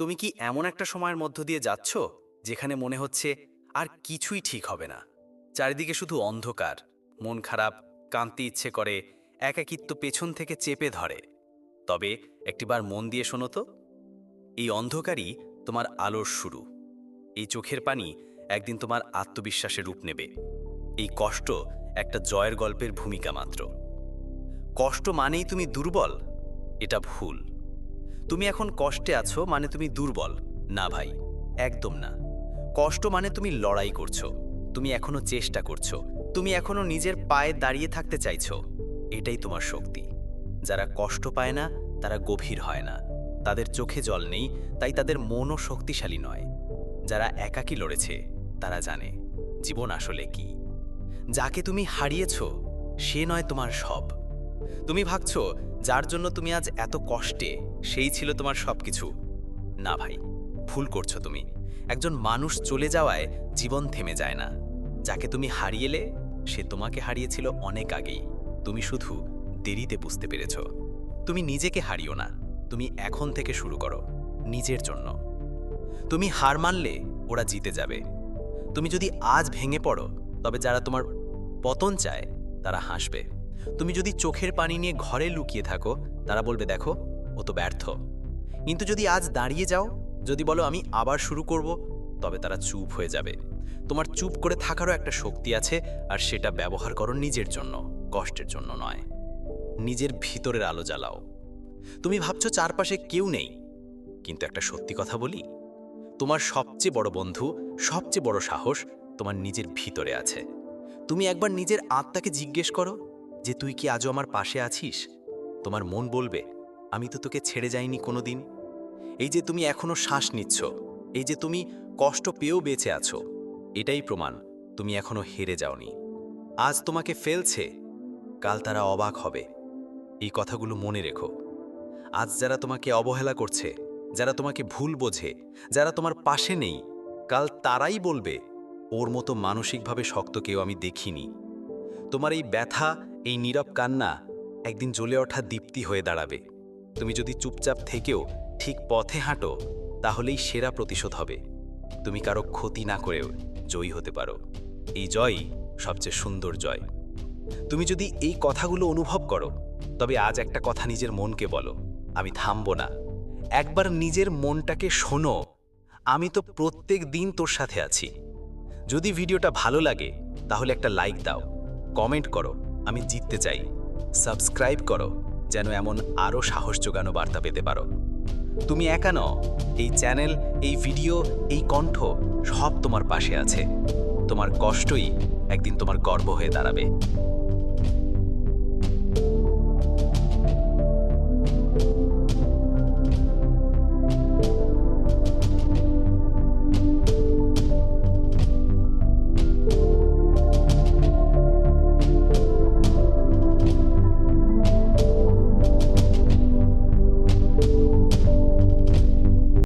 তুমি কি এমন একটা সময়ের মধ্য দিয়ে যাচ্ছ, যেখানে মনে হচ্ছে আর কিছুই ঠিক হবে না? চারিদিকে শুধু অন্ধকার, মন খারাপ, কাঁদতে ইচ্ছে করে, একাকিত্ব পেছন থেকে চেপে ধরে। তবে একটিবার মন দিয়ে শোনো তো। এই অন্ধকারই তোমার আলোর শুরু। এই চোখের পানি একদিন তোমার আত্মবিশ্বাসের রূপ নেবে। এই কষ্ট একটা জয়ের গল্পের ভূমিকা মাত্র। কষ্ট মানেই তুমি দুর্বল, এটা ভুল। তুমি এখন কষ্টে আছো মানে তুমি দুর্বল। না ভাই, একদম না। কষ্ট মানে তুমি লড়াই করছ, তুমি এখনও চেষ্টা করছ, তুমি এখনও নিজের পায়ে দাঁড়িয়ে থাকতে চাইছো। এটাই তোমার শক্তি। যারা কষ্ট পায় না, তারা গভীর হয় না। তাদের চোখে জল নেই, তাই তাদের মনও শক্তিশালী নয়। যারা একাকী লড়েছে, তারা জানে, জীবন আসলে কি। যাকে তুমি হারিয়েছ, সে নয় তোমার সব। তুমি ভাবছ, যার জন্য তুমি আজ এত কষ্টে, সেই ছিল তোমার সবকিছু। না ভাই, ভুল করছ তুমি। একজন মানুষ চলে যাওয়ায় জীবন থেমে যায় না। যাকে তুমি হারিয়েলে সে তোমাকে হারিয়েছিল অনেক আগেই। তুমি শুধু দেরিতে বুঝতে পেরেছ। তুমি নিজেকে হারিও না, তুমি এখন থেকে শুরু করো, নিজের জন্য। তুমি হার মানলে, ওরা জিতে যাবে। তুমি যদি আজ ভেঙে পড়ো, তবে যারা তোমার পতন চায়, তারা হাসবে। তুমি যদি চোখের পানি নিয়ে ঘরে লুকিয়ে থাকো, তারা বলবে, দেখো, ও তো ব্যর্থ। কিন্তু যদি আজ দাঁড়িয়ে যাও, যদি বলো, আমি আবার শুরু করব, তবে তারা চুপ হয়ে যাবে। তোমার চুপ করে থাকারও একটা শক্তি আছে, আর সেটা ব্যবহার করো নিজের জন্য, কষ্টের জন্য নয়। নিজের ভিতরের আলো জ্বালাও। তুমি ভাবছ চারপাশে কেউ নেই, কিন্তু একটা সত্যি কথা বলি। তোমার সবচেয়ে বড় বন্ধু, সবচেয়ে বড় সাহস তোমার নিজের ভিতরে আছে। তুমি একবার নিজের আত্মাকে জিজ্ঞেস করো যে তুই কি আজও আমার পাশে আছিস? তোমার মন বলবে, আমি তো তোকে ছেড়ে যাইনি কোনো দিন এই যে তুমি এখনও শ্বাস নিচ্ছ, এই যে তুমি কষ্ট পেয়েও বেঁচে আছো, এটাই প্রমাণ, তুমি এখনও হেরে যাওনি। আজ তোমাকে ফেলছে, কাল তারা অবাক হবে। এই কথাগুলো মনে রেখো। আজ যারা তোমাকে অবহেলা করছে, যারা তোমাকে ভুল বোঝে, যারা তোমার পাশে নেই, কাল তারাই বলবে, ওর মতো মানসিকভাবে শক্ত কেউ আমি দেখিনি। তোমার এই ব্যথা এই নীরব কান্না একদিন জ্বলে ওঠা দীপ্তি হয়ে দাঁড়াবে। তুমি যদি চুপচাপ থেকেও ঠিক পথে হাঁটো, তাহলেই সেরা প্রতিশোধ হবে। তুমি কারও ক্ষতি না করেও জয়ী হতে পারো। এই জয়ই সবচেয়ে সুন্দর জয়। তুমি যদি এই কথাগুলো অনুভব করো, তবে আজ একটা কথা নিজের মনকে বলো, আমি থামবো না। একবার নিজের মনটাকে শোনো, আমি তো প্রত্যেক দিন তোর সাথে আছি। যদি ভিডিওটা ভালো লাগে, তাহলে একটা লাইক দাও, কমেন্ট করো আমি জিততে চাই। সাবস্ক্রাইব করো, যেন এমন আরও সাহস যোগানো বার্তা পেতে পারো। তুমি একা ন এই চ্যানেল, এই ভিডিও, এই কণ্ঠ সব তোমার পাশে আছে। তোমার কষ্টই একদিন তোমার গর্ব হয়ে দাঁড়াবে।